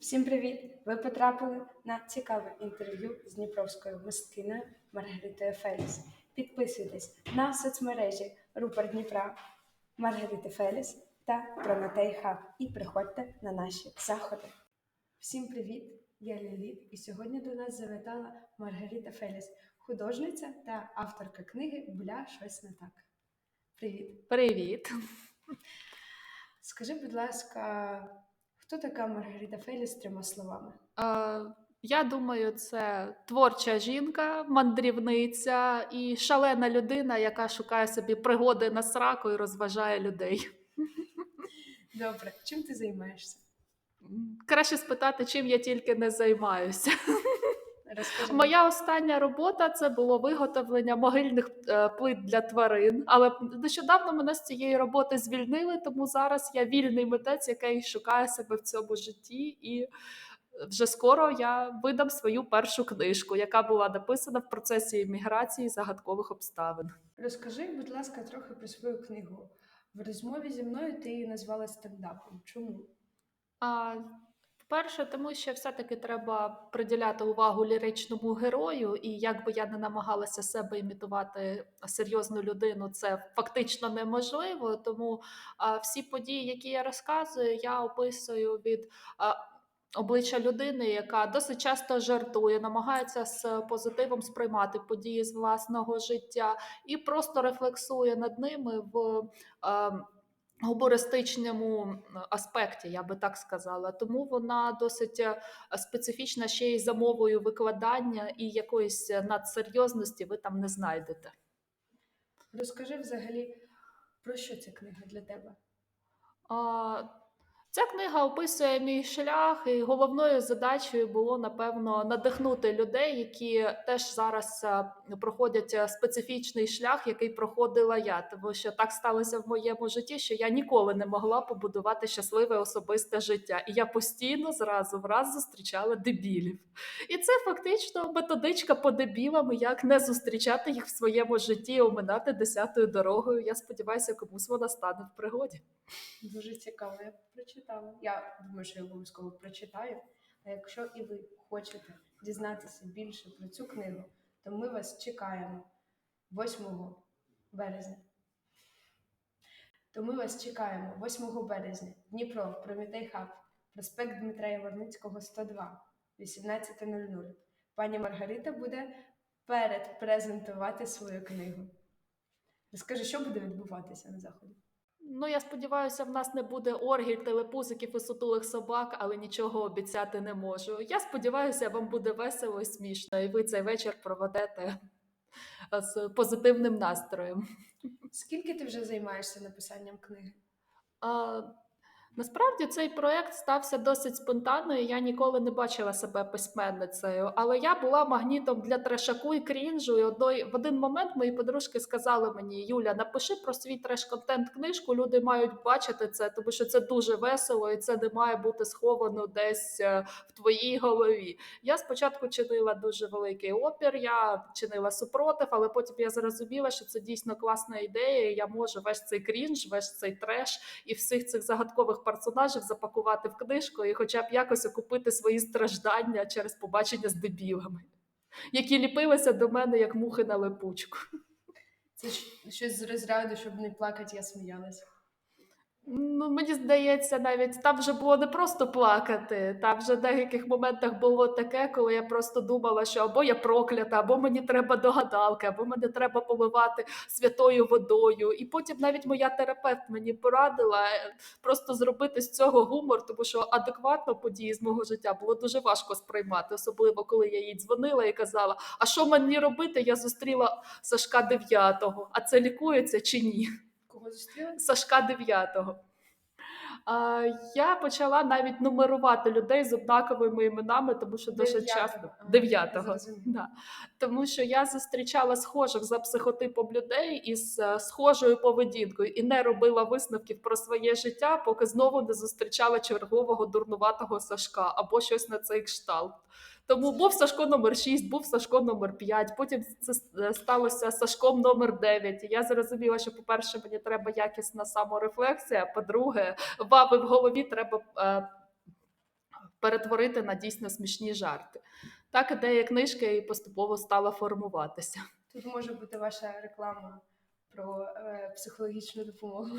Всім привіт! Ви потрапили на цікаве інтерв'ю з дніпровською мисткиною Маргаритою Феліс. Підписуйтесь на соцмережі Рупор Дніпра, Маргарита Феліс та Прометей Хаб і приходьте на наші заходи. Всім привіт! Я Ліліт, і сьогодні до нас завітала Маргарита Феліс, художниця та авторка книги Бля щось не так. Привіт! Привіт. Скажи, будь ласка, хто така Маргарита Феліс трьома словами? А, я думаю, це творча жінка, мандрівниця і шалена людина, яка шукає собі пригоди на сраку і розважає людей. Добре, чим ти займаєшся? Краще спитати, чим я тільки не займаюся. Розкажи. Моя остання робота це було виготовлення могильних е, плит для тварин. Але нещодавно мене з цієї роботи звільнили, тому зараз я вільний митець, який шукає себе в цьому житті. І вже скоро я видам свою першу книжку, яка була написана в процесі імміграції загадкових обставин. Розкажи, будь ласка, трохи про свою книгу. В розмові зі мною ти її назвала стендапом. Чому? А, Перше, тому що все-таки треба приділяти увагу ліричному герою, і як би я не намагалася себе імітувати серйозну людину, це фактично неможливо. Тому а, всі події, які я розказую, я описую від а, обличчя людини, яка досить часто жартує, намагається з позитивом сприймати події з власного життя і просто рефлексує над ними в. А, гумористичному аспекті, я би так сказала. Тому вона досить е, специфічна ще й за мовою викладання і якоїсь надсерйозності ви там не знайдете. Розкажи взагалі, про що ця книга для тебе? А, Ця книга описує мій шлях, і головною задачею було напевно надихнути людей, які теж зараз е, проходять е, специфічний шлях, який проходила я. Тому що так сталося в моєму житті, що я ніколи не могла побудувати щасливе особисте життя, і я постійно зразу в раз зустрічала дебілів. І це фактично методичка по дебілам, як не зустрічати їх в своєму житті, оминати десятою дорогою. Я сподіваюся, комусь вона стане в пригоді. Дуже цікаво, прочитала. Я думаю, що я обов'язково прочитаю. А якщо і ви хочете дізнатися більше про цю книгу, то ми вас чекаємо 8 березня. То ми вас чекаємо 8 березня. Дніпро, Прометей Хаб, проспект Дмитра Яворницького, 102, 18.00. Пані Маргарита буде передпрезентувати свою книгу. Розкажи, що буде відбуватися на заході? Ну, я сподіваюся, в нас не буде оргіль, телепузиків і сутулих собак, але нічого обіцяти не можу. Я сподіваюся, вам буде весело і смішно, і ви цей вечір проведете з позитивним настроєм. Скільки ти вже займаєшся написанням книги? А, насправді цей проект стався досить спонтанно, і я ніколи не бачила себе письменницею. Але я була магнітом для трешаку і крінжу. І одної, в один момент мої подружки сказали мені: Юля, напиши про свій треш-контент книжку. Люди мають бачити це, тому що це дуже весело, і це не має бути сховано десь е, в твоїй голові. Я спочатку чинила дуже великий опір, я чинила супротив, але потім я зрозуміла, що це дійсно класна ідея. і Я можу весь цей крінж, весь цей треш і всіх цих загадкових персонажів запакувати в книжку і хоча б якось окупити свої страждання через побачення з дебілами, які ліпилися до мене як мухи на липучку. Це щось з розряду, щоб не плакати, я сміялася. Ну, мені здається, навіть там вже було не просто плакати. Там вже в деяких моментах було таке, коли я просто думала, що або я проклята, або мені треба до гадалки, або мене треба поливати святою водою. І потім навіть моя терапевт мені порадила е, просто зробити з цього гумор, тому що адекватно події з мого життя було дуже важко сприймати, особливо коли я їй дзвонила і казала: А що мені робити? Я зустріла Сашка 9-го, а це лікується чи ні? Кого зустріла? Сашка 9-го. А, я почала навіть нумерувати людей з однаковими іменами, тому що дуже часто 9-го. Да. Тому що я зустрічала схожих за психотипом людей із е, схожою поведінкою і не робила висновків про своє життя, поки знову не зустрічала чергового дурнуватого Сашка або щось на цей кшталт. Тому був Сашко номер 6, був Сашко номер 5, потім це е, сталося Сашком номер 9. І я зрозуміла, що, по-перше, мені треба якісна саморефлексія, по-друге, вави в голові треба е, перетворити на дійсно смішні жарти. Так ідея книжки і поступово стала формуватися. Тут може бути ваша реклама про е, психологічну допомогу.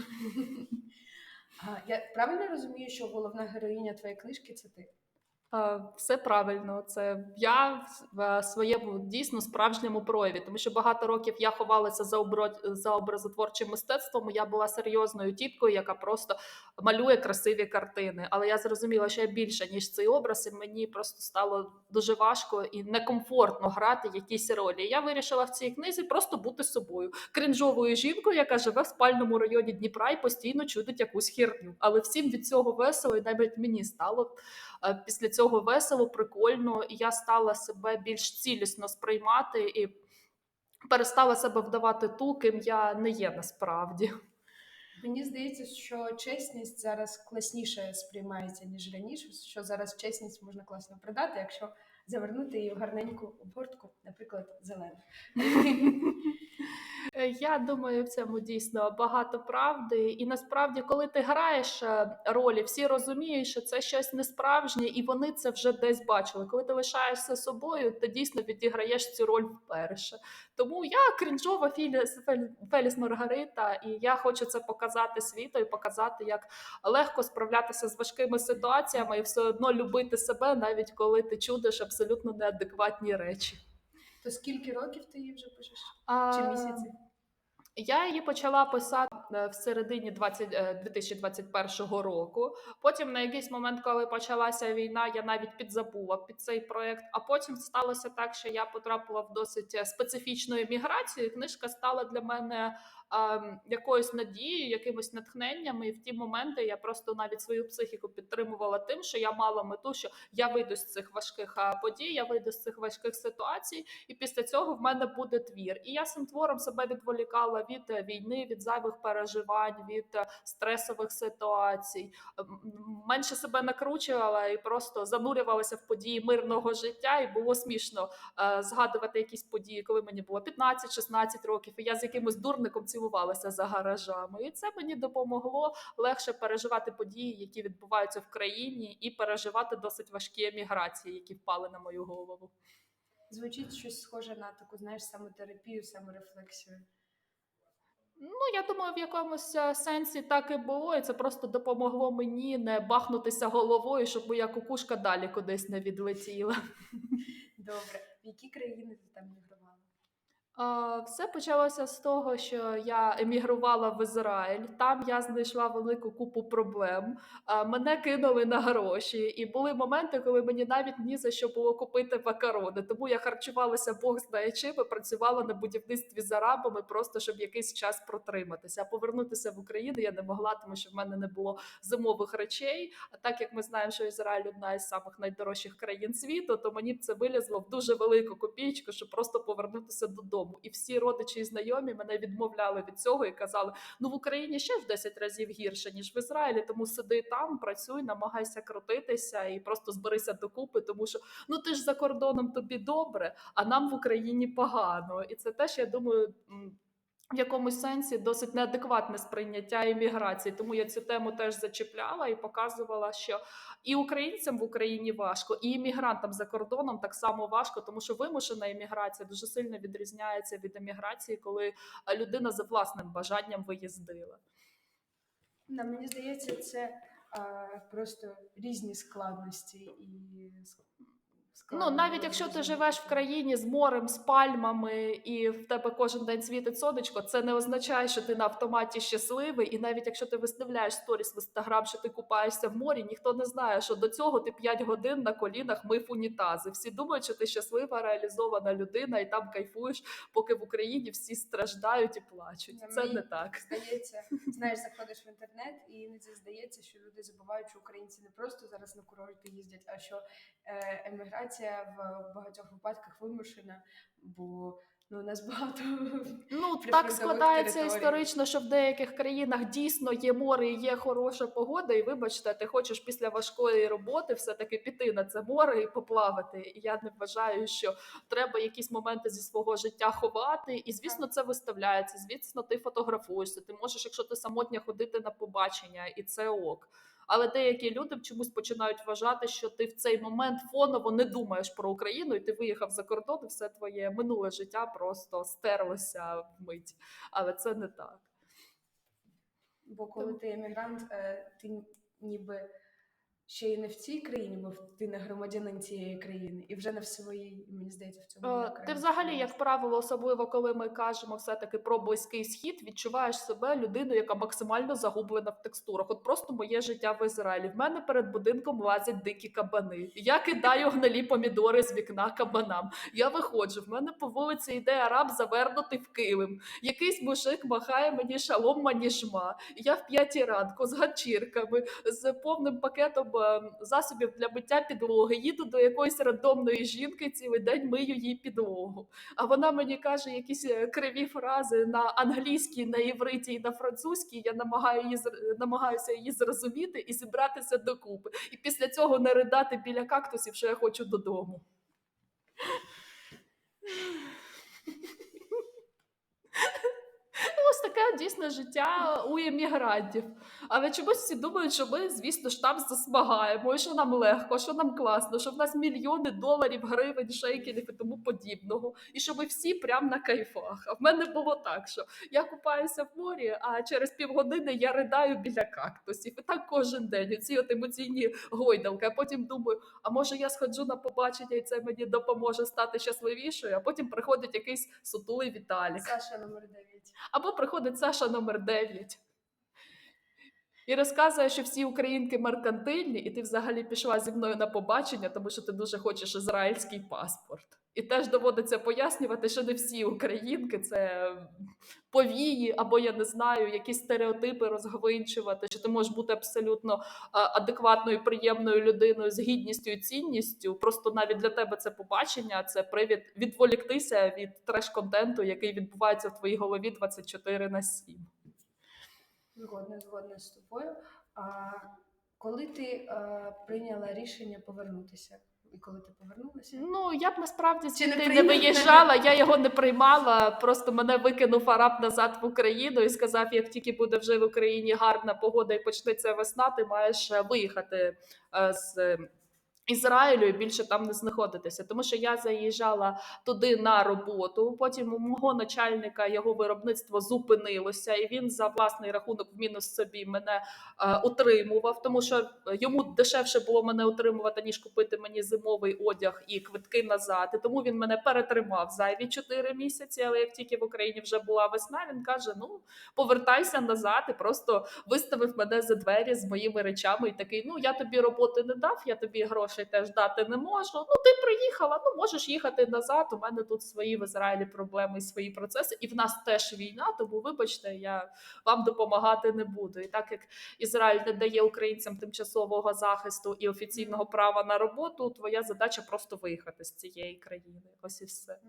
Я правильно розумію, що головна героїня твоєї книжки це ти? Е, Все правильно, це я в своєму дійсно справжньому прояві, тому що багато років я ховалася за обро- за образотворчим мистецтвом. Я була серйозною тіткою, яка просто малює красиві картини. Але я зрозуміла, що я більше ніж цей образ, і мені просто стало дуже важко і некомфортно грати якісь ролі. Я вирішила в цій книзі просто бути собою, крінжовою жінкою, яка живе в спальному районі Дніпра і постійно чудить якусь херню. Але всім від цього весело, і навіть мені стало після цього весело, прикольно, і я стала себе більш цілісно сприймати і перестала себе вдавати ту, ким я не є насправді. Мені здається, що чесність зараз класніше сприймається, ніж раніше, що зараз чесність можна класно продати, якщо завернути її в гарненьку обгортку, наприклад, зелену. Е, Я думаю, в цьому дійсно багато правди. І насправді, коли ти граєш е, ролі, всі розуміють, що це щось несправжнє, і вони це вже десь бачили. Коли ти лишаєшся собою, ти дійсно відіграєш цю роль вперше. Тому я крінжова Філіс, Фелі- Феліс Маргарита, і я хочу це показати світу і показати, як легко справлятися з важкими ситуаціями і все одно любити себе, навіть коли ти чудиш абсолютно неадекватні речі. То скільки років ти її вже пишеш? А, Чи місяці? Я її почала писати е, в середині 20, е, 2021 року. Потім на якийсь момент, коли почалася війна, я навіть підзабула під цей проект. А потім сталося так, що я потрапила в досить е, специфічну еміграцію. Книжка стала для мене якоюсь надією, якимось натхненням. І в ті моменти я просто навіть свою психіку підтримувала тим, що я мала мету, що я вийду з цих важких подій, я вийду з цих важких ситуацій, і після цього в мене буде твір. І я цим твором себе відволікала від е, війни, від зайвих переживань, від е, стресових ситуацій. М, м, Менше себе накручувала і просто занурювалася в події мирного життя. І було смішно е, згадувати якісь події, коли мені було 15-16 років, і я з якимось дурником цілувалася за гаражами. І це мені допомогло легше переживати події, які відбуваються в країні, і переживати досить важкі еміграції, які впали на мою голову. Звучить щось схоже на таку, знаєш, самотерапію, саморефлексію. Ну, я думаю, в якомусь е, сенсі так і було, і це просто допомогло мені не бахнутися головою, щоб моя кукушка далі кудись не відлетіла. Добре. В які країни ти там мігрувала? Все почалося з того, що я емігрувала в Ізраїль. Там я знайшла велику купу проблем. Мене кинули на гроші, і були моменти, коли мені навіть ні за що було купити макарони. Тому я харчувалася Бог знає чим і працювала на будівництві з арабами, просто щоб якийсь час протриматися. А повернутися в Україну я не могла, тому що в мене не було зимових речей. А так як ми знаємо, що Ізраїль одна із самих найдорожчих країн світу, то мені б це вилізло в дуже велику копійку, щоб просто повернутися додому. І всі родичі і знайомі мене відмовляли від цього і казали: ну в Україні ще в 10 разів гірше ніж в Ізраїлі, тому сиди там, працюй, намагайся крутитися і просто зберися докупи, тому що ну ти ж за кордоном тобі добре, а нам в Україні погано. І це теж я думаю. В якомусь сенсі досить неадекватне сприйняття імміграції, тому я цю тему теж зачіпляла і показувала, що і українцям в Україні важко, і іммігрантам за кордоном так само важко, тому що вимушена імміграція дуже сильно відрізняється від еміграції, коли е, людина за власним бажанням виїздила. На мені здається, це а, просто різні складності і Ну, навіть якщо ти живеш в країні з морем, з пальмами, і в тебе кожен день світить сонечко, це не означає, що ти на автоматі щасливий. І навіть якщо ти виставляєш сторіс в інстаграм, що ти купаєшся в морі, ніхто не знає, що до цього ти 5 годин на колінах мив унітази. Всі думають, що ти щаслива, реалізована людина, і там кайфуєш, поки в Україні всі страждають і плачуть. Це мені не так. Здається, знаєш, заходиш в інтернет, і іноді здається, що люди забувають, що українці не просто зараз на курорти їздять, а що е, еміграція в багатьох випадках вимушена, бо ну у нас багато Ну так складається територій. історично, що в деяких країнах дійсно є море і є хороша погода. І вибачте, ти хочеш після важкої роботи все-таки піти на це море і поплавати. І я не вважаю, що треба якісь моменти зі свого життя ховати. І звісно, це виставляється. Звісно, ти фотографуєшся. Ти можеш, якщо ти самотня, ходити на побачення, і це ок. Але деякі люди чомусь починають вважати, що ти в цей момент фоново не думаєш про Україну, і ти виїхав за кордон, і все твоє минуле життя просто стерлося вмить. Але це не так. Бо коли ти емігрант, е, ти ніби ще й не в цій країні, бо ти не громадянин цієї країни, і вже не в своїй, мені здається, в цьому. є Е, Ти взагалі, як правило, особливо коли ми кажемо все-таки про близький схід, відчуваєш себе людиною, яка максимально загублена в текстурах. От просто моє життя в Ізраїлі. В мене перед будинком лазять дикі кабани. Я кидаю гнилі помідори з вікна кабанам. Я виходжу. В мене по вулиці йде араб завернутий в килим. Якийсь мужик махає мені шалом маніжма. Я в п'ятій ранку з ганчірками, з повним пакетом засобів для миття підлоги. Їду до якоїсь рандомної жінки, цілий день мию їй підлогу. А вона мені каже якісь е, криві фрази на англійській, на євриті і на французькій. Я намагаю її намагаюся її зрозуміти і зібратися докупи. І після цього не ридати біля кактусів, що я хочу додому. Ось таке дійсно життя у емігрантів. Але чомусь всі думають, що ми, звісно ж, там засмагаємо, що нам легко, що нам класно, що в нас мільйони доларів, гривень, шейкелів і тому подібного. І що ми всі прям на кайфах. А в мене було так, що я купаюся в морі, а через півгодини я ридаю біля кактусів. І так кожен день. Ці от емоційні гойдалки. А потім думаю, а може я сходжу на побачення, і це мені допоможе стати щасливішою. А потім приходить якийсь сутулий Віталік. Саша номер 9. Або приходить Саша номер 9 і розказує, що всі українки меркантильні, і ти взагалі пішла зі мною на побачення, тому що ти дуже хочеш ізраїльський паспорт. І теж доводиться пояснювати, що не всі українки це повії, або я не знаю, якісь стереотипи розгвинчувати, що ти можеш бути абсолютно адекватною, приємною людиною з гідністю і цінністю. Просто навіть для тебе це побачення, це привід відволіктися від треш-контенту, який відбувається в твоїй голові 24 на 7. Згодна, згодна з тобою. А коли ти е, прийняла рішення повернутися? І коли ти повернулася? Ну я б насправді Чи не не, виїжджала, я його не приймала. Просто мене викинув араб назад в Україну і сказав: як тільки буде вже в Україні гарна погода і почнеться весна, ти маєш е, виїхати е, з. Ізраїлю і більше там не знаходитися, тому що я заїжджала туди на роботу. Потім у мого начальника його виробництво зупинилося, і він за власний рахунок в мінус собі мене е, утримував, тому що йому дешевше було мене утримувати, ніж купити мені зимовий одяг і квитки назад. І тому він мене перетримав зайві 4 місяці. Але як тільки в Україні вже була весна, він каже: Ну повертайся назад, і просто виставив мене за двері з моїми речами. І такий: Ну я тобі роботи не дав, я тобі грошей теж дати не можу. Ну ти приїхала, ну можеш їхати назад. У мене тут свої в Ізраїлі проблеми і свої процеси, і в нас теж війна. Тому вибачте, я вам допомагати не буду. І так як Ізраїль не дає українцям тимчасового захисту і офіційного права на роботу, твоя задача просто виїхати з цієї країни. Ось і все.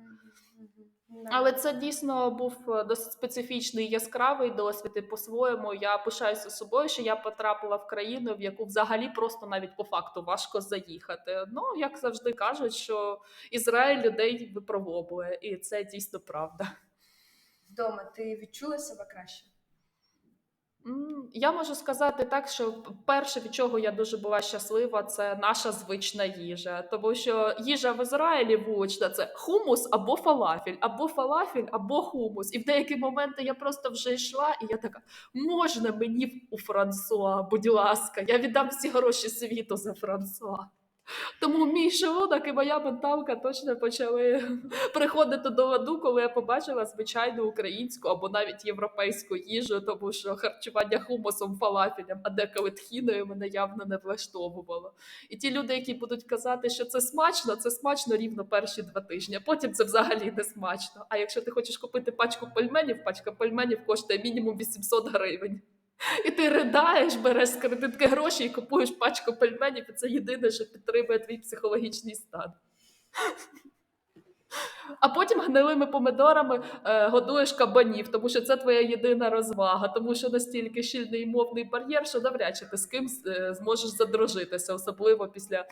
Але це дійсно був е, досить специфічний яскравий досвід. І по-своєму я пишаюся собою, що я потрапила в країну, в яку взагалі просто навіть по факту важко заїхати. Ну як завжди кажуть, що Ізраїль людей випробовує, і це дійсно правда. Вдома ти відчула себе краще? Я можу сказати так, що перше, від чого я дуже була щаслива, це наша звична їжа. Тому що їжа в Ізраїлі вулична це хумус або фалафель, або фалафель, або хумус. І в деякі моменти я просто вже йшла, і я така: можна мені у Франсуа, будь ласка, я віддам всі гроші світу за Франсуа. Тому мій шлунок і моя менталка точно почали приходити до ладу, коли я побачила звичайну українську або навіть європейську їжу, тому що харчування хумусом, фалафелем, а деколи тхіною мене явно не влаштовувало. І ті люди, які будуть казати, що це смачно, це смачно рівно перші два тижні. Потім це взагалі не смачно. А якщо ти хочеш купити пачку пельменів, пачка пельменів коштує мінімум 800 гривень. І ти ридаєш, береш з кредитки гроші і купуєш пачку пельменів, і це єдине, що підтримує твій психологічний стан. А потім гнилими помидорами е, годуєш кабанів, тому що це твоя єдина розвага, тому що настільки щільний мовний бар'єр, що навряд чи ти з ким е, зможеш задружитися, особливо після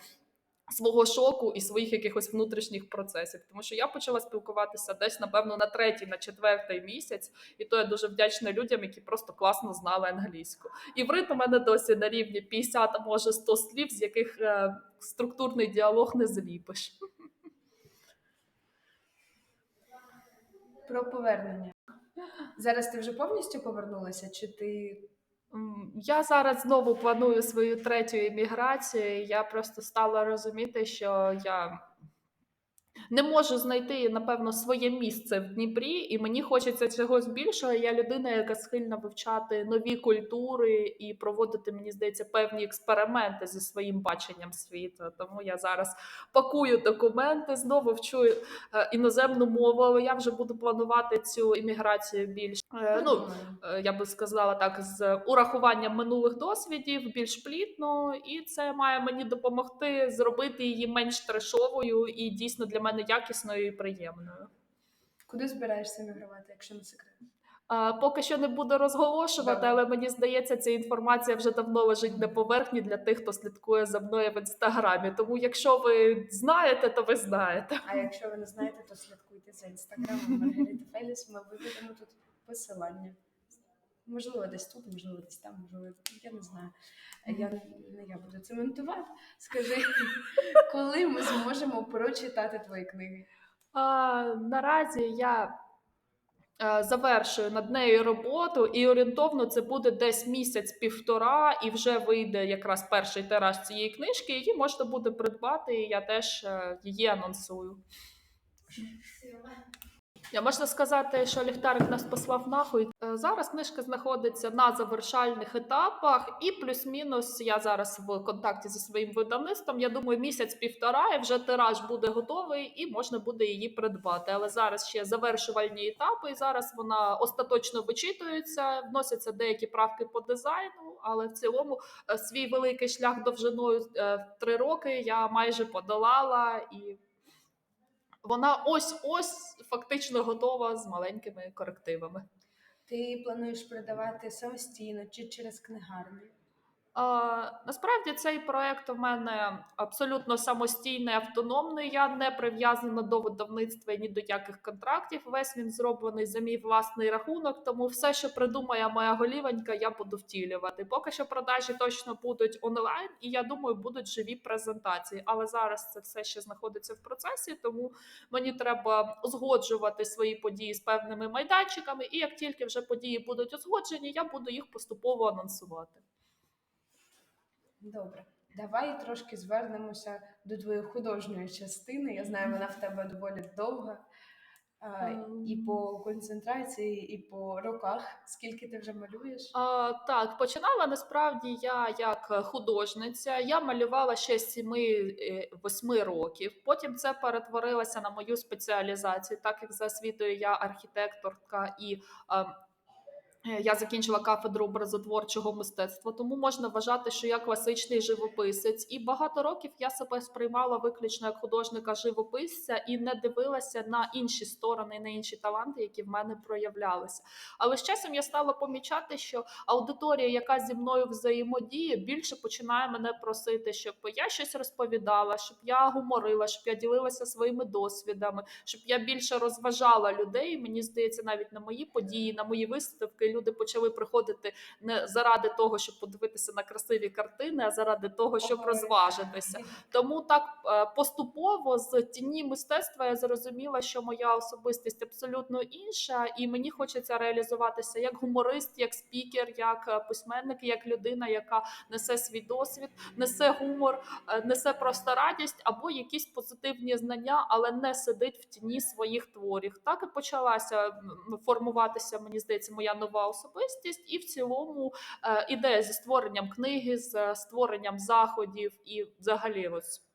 свого шоку і своїх якихось внутрішніх процесів. Тому що я почала спілкуватися десь, напевно, на третій, на четвертий місяць, і то я дуже вдячна людям, які просто класно знали англійську. Іврит у мене досі на рівні 50, а може 100 слів, з яких е, структурний діалог не зліпиш. Про повернення. Зараз ти вже повністю повернулася, чи ти Я зараз знову планую свою третю імміграцію. Я просто стала розуміти, що я не можу знайти, напевно, своє місце в Дніпрі, і мені хочеться чогось більшого. Я людина, яка схильна вивчати нові культури і проводити, мені здається, певні експерименти зі своїм баченням світу. Тому я зараз пакую документи, знову вчу е, іноземну мову, але я вже буду планувати цю імміграцію більш е, ну, е, я би сказала так, з урахуванням минулих досвідів, більш плітно, і це має мені допомогти зробити її менш трешовою і дійсно для мене якісною і приємною. куди збираєшся мігрувати, якщо не секрет? А, поки що не буду розголошувати, але мені здається, ця інформація вже давно лежить на поверхні для тих, хто слідкує за мною в інстаграмі. Тому, якщо ви знаєте, то ви знаєте. А якщо ви не знаєте, то слідкуйте за інстаграмом Маргарити Феліс. Ми виведемо тут посилання. Можливо, десь тут, можливо, десь там, можливо, я не знаю. Я не я буду цементувати. Скажи, коли ми зможемо прочитати твої книги? А, наразі я е, завершую над нею роботу, і орієнтовно це буде десь місяць-півтора, і вже вийде якраз перший тираж цієї книжки. Її можна буде придбати, і я теж е, її анонсую. Я можна сказати, що ліхтарик нас послав нахуй. Е, Зараз книжка знаходиться на завершальних етапах, і плюс-мінус я зараз в контакті зі своїм видавництвом. Я думаю, місяць-півтора, і вже тираж буде готовий, і можна буде її придбати. Але зараз ще завершувальні етапи, і зараз вона остаточно вичитується, вносяться деякі правки по дизайну. Але в цілому е, свій великий шлях довжиною е, в три роки я майже подолала і. Вона ось ось фактично готова з маленькими корективами. Ти плануєш продавати самостійно чи через книгарню? Насправді цей проект у мене абсолютно самостійний, автономний. Я не прив'язана до видавництва ні до яких контрактів. Весь він зроблений за мій власний рахунок. Тому все, що придумає моя голівенька, я буду втілювати. Поки що продажі точно будуть онлайн, і я думаю, будуть живі презентації. Але зараз це все ще знаходиться в процесі, тому мені треба узгоджувати свої події з певними майданчиками. І як тільки вже події будуть узгоджені, я буду їх поступово анонсувати. Добре. Давай трошки звернемося до твоєї художньої частини. Я знаю, вона в тебе доволі довга. А, і по концентрації, і по роках. Скільки ти вже малюєш? А, так, починала насправді я як художниця. Я малювала ще з 7-8 років. Потім це перетворилося на мою спеціалізацію, так як за освітою я архітекторка і. Е, Я закінчила кафедру образотворчого мистецтва, тому можна вважати, що я класичний живописець. І багато років я себе сприймала виключно як художника-живописця і не дивилася на інші сторони, на інші таланти, які в мене проявлялися. Але з часом я стала помічати, що аудиторія, яка зі мною взаємодіє, більше починає мене просити, щоб я щось розповідала, щоб я гуморила, щоб я ділилася своїми досвідами, щоб я більше розважала людей. Мені здається, навіть на мої події, на мої виставки люди почали приходити не заради того, щоб подивитися на красиві картини, а заради того, щоб розважитися. Тому так е, поступово з тіні мистецтва я зрозуміла, що моя особистість абсолютно інша, і мені хочеться реалізуватися як гуморист, як спікер, як е, письменник, як людина, яка несе свій досвід, несе гумор, е, несе просто радість або якісь позитивні знання, але не сидить в тіні своїх творів. Так і почалася формуватися, мені здається, моя нова особистість, і в цілому е, ідея зі створенням книги, з е, створенням заходів і взагалі ось.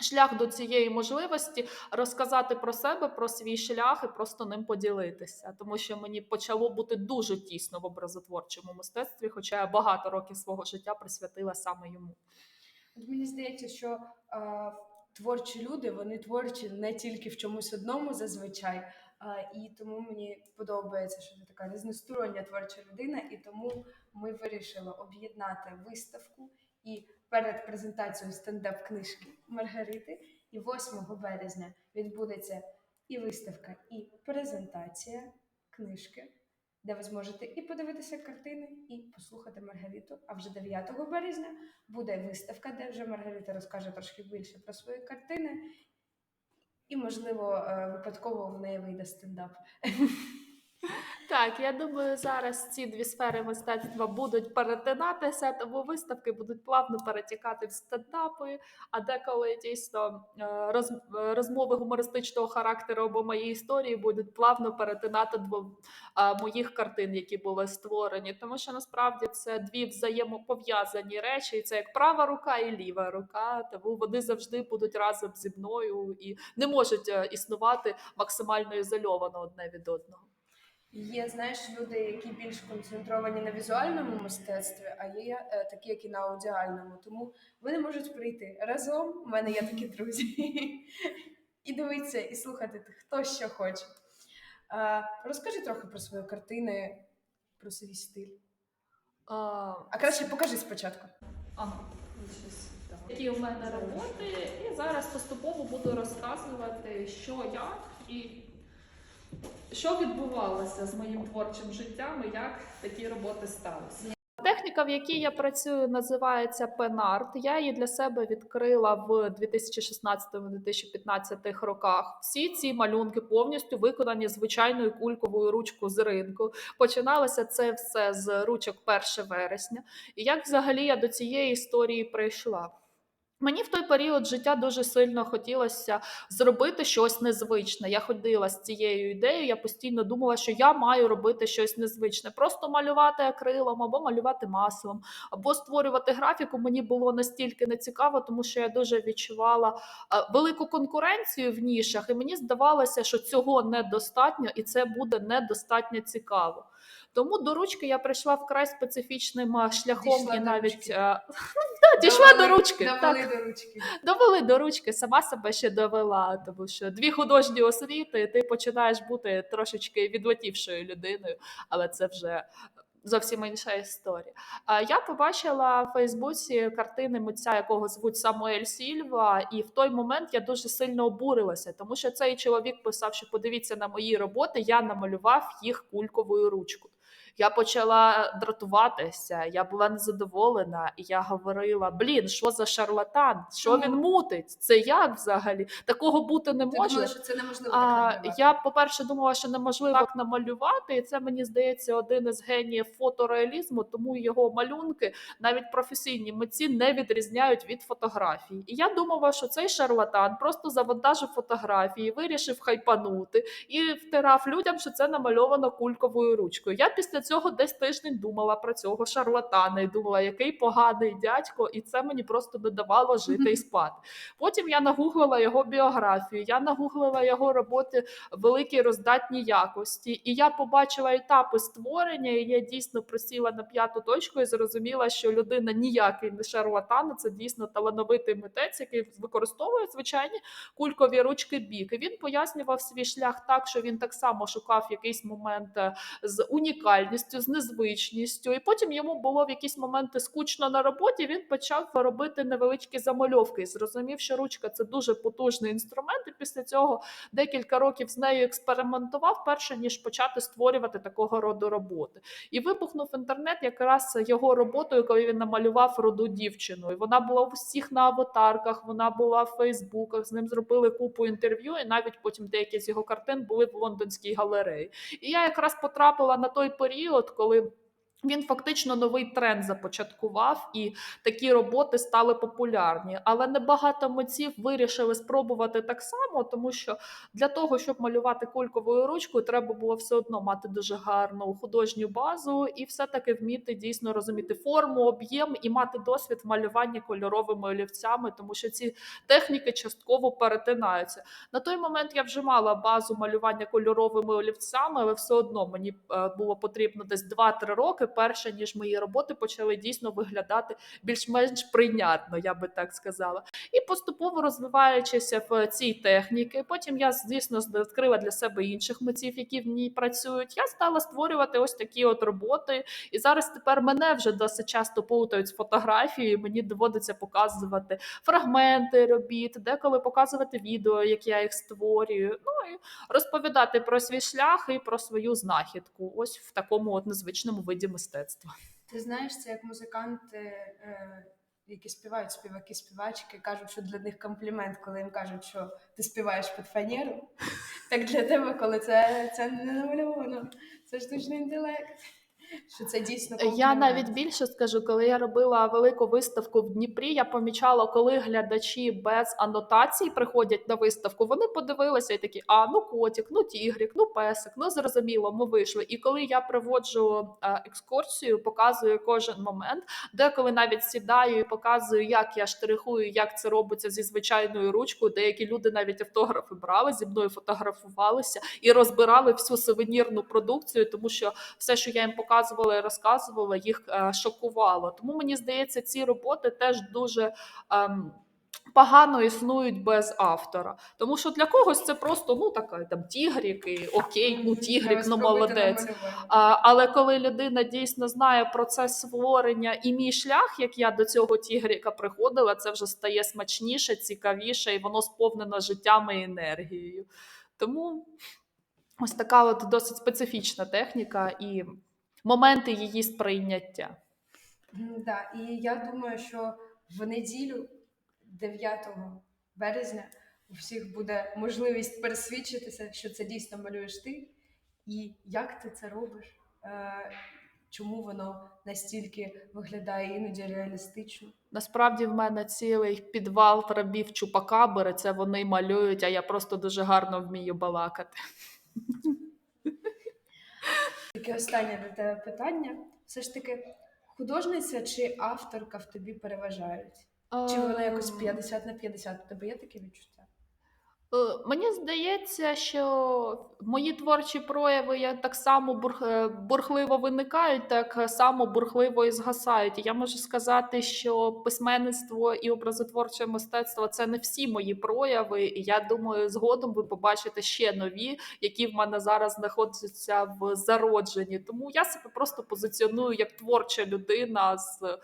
Шлях до цієї можливості розказати про себе, про свій шлях і просто ним поділитися, тому що мені почало бути дуже тісно в образотворчому мистецтві, хоча я багато років свого життя присвятила саме йому. Мені здається, що а, творчі люди вони творчі не тільки в чомусь одному зазвичай. І тому мені подобається, що ти така різностороння творча людина, і тому ми вирішили об'єднати виставку і перед презентацією стендап-книжки Маргарити. І 8 березня відбудеться і виставка, і презентація книжки, де ви зможете і подивитися картини, і послухати Маргариту. А вже 9 березня буде виставка, де вже Маргарита розкаже трошки більше про свої картини. І, можливо, е, випадково в неї вийде стендап. Так, я думаю, зараз ці дві сфери мистецтва будуть перетинатися, тому виставки будуть плавно перетікати в стендапи, а деколи дійсно е, роз, е, розмови гумористичного характеру або мої історії будуть плавно перетинати дво, е, моїх картин, які були створені. Тому що насправді це дві взаємопов'язані речі, і це як права рука і ліва рука. Тому вони завжди будуть разом зі мною і не можуть існувати максимально ізольовано одне від одного. Є, знаєш, люди, які більш концентровані на візуальному мистецтві, а є е, такі, які на аудіальному. Тому вони можуть прийти разом. У мене є такі друзі, і дивитися, і слухати хто що хоче. Е, розкажи трохи про свої картини, про свій стиль. А, А краще покажи спочатку. Ага. Які у мене роботи, і зараз поступово буду розказувати, що як і що відбувалося з моїм творчим життям і як такі роботи сталися. Техніка, в якій я працюю, називається пенарт. Я її для себе відкрила в 2016-2015 роках. Всі ці малюнки повністю виконані звичайною кулькою ручкою з ринку. Починалося це все з ручок 1 вересня. І як взагалі я до цієї історії прийшла? Мені в той період життя дуже сильно хотілося зробити щось незвичне. Я ходила з цією ідеєю. Я постійно думала, що я маю робити щось незвичне, просто малювати акрилом або малювати маслом, або створювати графіку. Мені було настільки нецікаво, тому що я дуже відчувала е, велику конкуренцію в нішах, і мені здавалося, що цього недостатньо, і це буде недостатньо цікаво. Тому до ручки я прийшла вкрай специфічним е, шляхом Дійшла і навіть дійшла Довели- до ручки. Довели так. до ручки. Довели до ручки, сама себе ще довела, тому що дві художні освіти, ти починаєш бути трошечки відлетівшою людиною, але це вже зовсім інша історія. Я побачила в Фейсбуці картини митця, якого звуть Самуель Сільва, і в той момент я дуже сильно обурилася, тому що цей чоловік писав, що подивіться на мої роботи, я намалював їх кульковою ручкою. Я почала дратуватися, я була незадоволена, і я говорила: блін, що за шарлатан? Що він мутить? Це як взагалі? Такого бути не Ти може. думала, що це неможливо А, намалювати? я, по-перше, думала, що неможливо так намалювати, і це мені здається один із геніїв фотореалізму, тому його малюнки навіть професійні митці не відрізняють від фотографій. І я думала, що цей шарлатан просто завантажив фотографії, вирішив хайпанути і втирав людям, що це намальовано кульковою ручкою. Я після цього десь тиждень думала про цього шарлатана і думала, який поганий дядько, і це мені просто не давало жити і спати. Потім я нагуглила його біографію, я нагуглила його роботи великій роздатній якості, і я побачила етапи створення. І я дійсно присіла на п'яту точку і зрозуміла, що людина ніякий не шарлатан, це дійсно талановитий митець, який використовує звичайні кулькові ручки бік. І він пояснював свій шлях так, що він так само шукав якийсь момент е, з унікальністю, з незвичністю. І потім йому було в якісь моменти скучно на роботі. Він почав робити невеличкі замальовки. І зрозумів, що ручка це дуже потужний інструмент. І після цього декілька років з нею експериментував, перше ніж почати створювати такого роду роботи. І вибухнув інтернет якраз його роботою, коли він намалював роду дівчину. І вона була у всіх на аватарках, вона була в Фейсбуках. З ним зробили купу інтерв'ю, і навіть потім деякі з його картин були в лондонській галереї. І я якраз потрапила на той період, коли. Він фактично новий тренд започаткував, і такі роботи стали популярні. Але небагато митців вирішили спробувати так само, тому що для того, щоб малювати кульковою ручкою, треба було все одно мати дуже гарну художню базу і все-таки вміти дійсно розуміти форму, об'єм і мати досвід в малюванні кольоровими олівцями, тому що ці техніки частково перетинаються. На той момент я вже мала базу малювання кольоровими олівцями, але все одно мені е, було потрібно десь 2-3 роки, перше ніж мої роботи почали дійсно виглядати більш-менш прийнятно, я би так сказала. І поступово розвиваючися в цій техніці, потім я, звісно, відкрила для себе інших митців, які в ній працюють. Я стала створювати ось такі от роботи. І зараз тепер мене вже досить часто плутають з фотографією. Мені доводиться показувати фрагменти робіт, деколи показувати відео, як я їх створюю. Ну і розповідати про свій шлях і про свою знахідку. Ось в такому от незвичному виді мистецтва. Ти знаєш, це як музиканти, е, які співають, співаки, співачки, кажуть, що для них комплімент, коли їм кажуть, що ти співаєш під фанеру. Так для тебе, коли це, це не намальовано, це штучний інтелект. Що це дійсно комплімент. Я навіть більше скажу, коли я робила велику виставку в Дніпрі, я помічала, коли глядачі без анотацій приходять на виставку, вони подивилися і такі: а ну котик, ну тігрик, ну песик, ну зрозуміло, ми вийшли. І коли я приводжу е, екскурсію, показую кожен момент, деколи навіть сідаю і показую, як я штрихую, як це робиться зі звичайною ручкою. Деякі люди навіть автографи брали зі мною, фотографувалися і розбирали всю сувенірну продукцію, тому що все, що я їм показувала і розказувала, їх е, шокувало. Тому мені здається, ці роботи теж дуже. ем, Погано існують без автора, тому що для когось це просто ну така там тігрік, і окей, ну тігрік, ну молодець. А, але коли людина дійсно знає процес створення і мій шлях, як я до цього тігріка приходила, це вже стає смачніше, цікавіше, і воно сповнено життям і енергією. Тому ось така от досить специфічна техніка і моменти її сприйняття. Да, і я думаю, що в неділю, 9 березня, у всіх буде можливість пересвідчитися, що це дійсно малюєш ти, і як ти це робиш, е, чому воно настільки виглядає іноді реалістично. Насправді в мене цілий підвал рабів чупакабри, це вони малюють, а я просто дуже гарно вмію балакати. Таке останнє до тебе питання. Все ж таки, художниця чи авторка в тобі переважають? Чи вона якось Ем, 50 на 50? У тебе є таке відчуття? Е, Мені здається, що мої творчі прояви я так само е, бурхливо виникають, так само бурхливо і згасають. Я можу сказати, що письменництво і образотворче мистецтво це не всі мої прояви. І я думаю, згодом ви побачите ще нові, які в мене зараз знаходяться в зародженні. Тому я себе просто позиціоную як творча людина з е,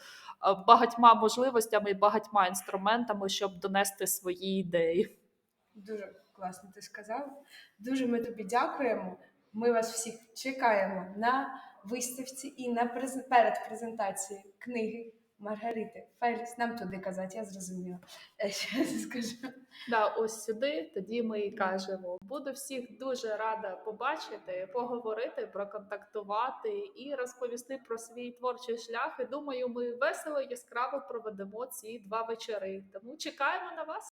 багатьма можливостями і багатьма інструментами, щоб донести свої ідеї. Дуже класно ти сказав. Дуже ми тобі дякуємо. Ми вас всіх чекаємо на виставці і на през... перед презентацією книги Маргарити Феліс. Нам туди казати, я зрозуміла. Е, Ще скажу. Да, ось сюди, тоді ми і кажемо. Буду всіх дуже рада побачити, поговорити, проконтактувати і розповісти про свій творчий шлях. І думаю, ми весело яскраво проведемо ці два вечори. Тому чекаємо на вас.